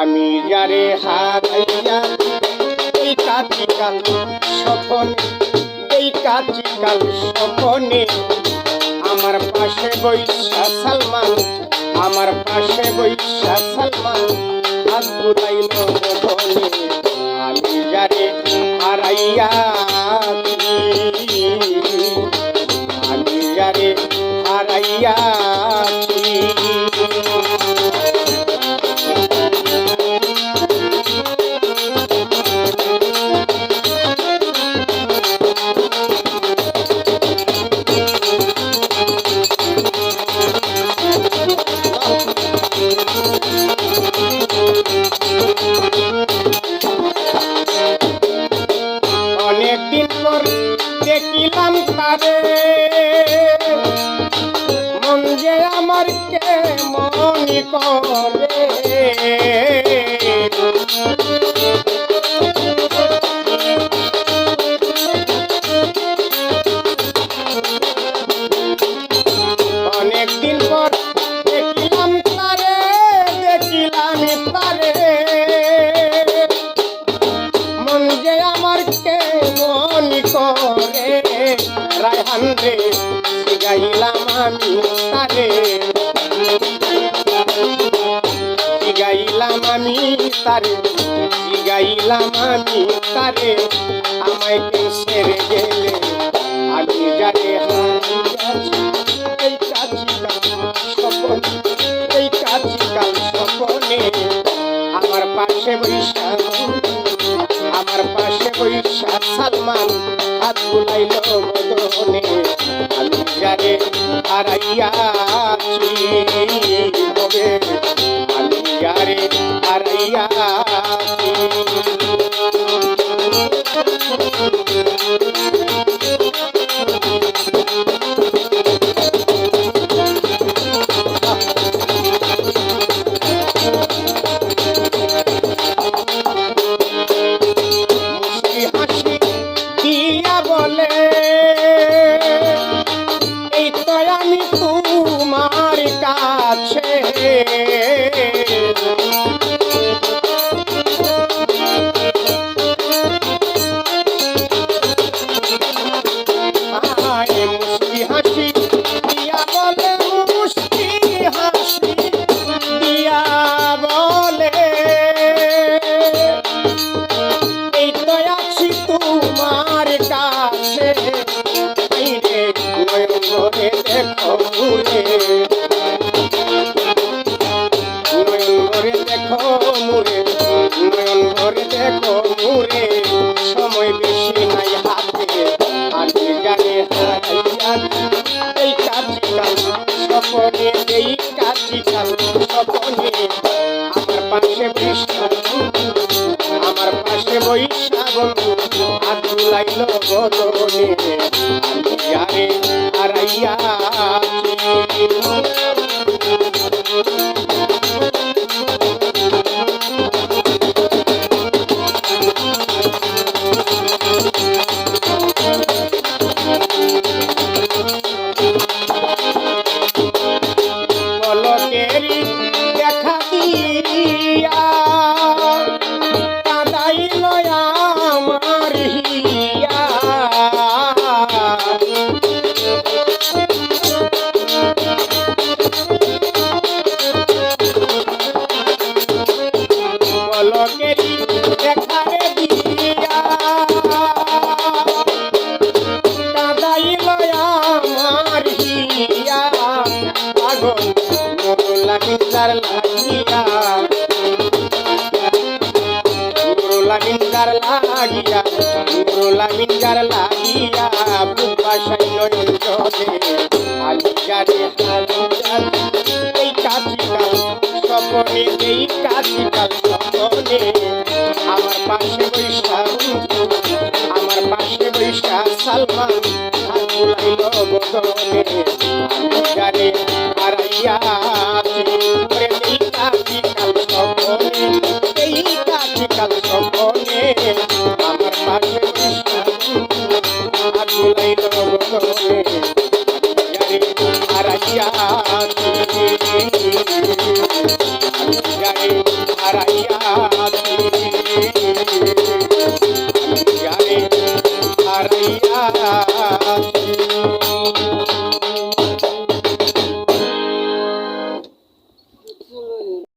আমি যারে হারাইয়া এই কাতিকাল স্বপনে, এই কাতিকাল স্বপনে। আমার পাশে বৈশা সালমান, আমার পাশে বৈশা সালমান আমি যারে হারাইয়া করে অনেকদিন পর দেখিলাম তারে, দেখিলাম মন যে আমার কে মনি করে, রায়হান রে গাইলাম আমি তারে। তারে গাইলাম আমি তারে, আমায় কে সেরে গেলে আমি হারিয়েছি। এই কাছিকাল স্বপন এই আমার পাশে বৈশাখ আমার পাশে বৈশা সালমান হাত বুলাইল আমি হারাইয়াছি। কাছে বৃষ্টি আমার পাশে বৈশা বন্ধু আদু লাইল বদনে আমি হারাইয়া মোলা লাগিয়া মোলা কিন্দার লাগিয়া বুবা সাইনয় জলে আমি জানে হারিয়া এই কাজিকাল স্বপনে, এই কাজিকাল স্বপনে। আমার পাশে বৈশা আমার পাশে বৈশা সালমান হাত বুলাইল বদনে আমি জানে হারাইয়া ওরে স্বপনে।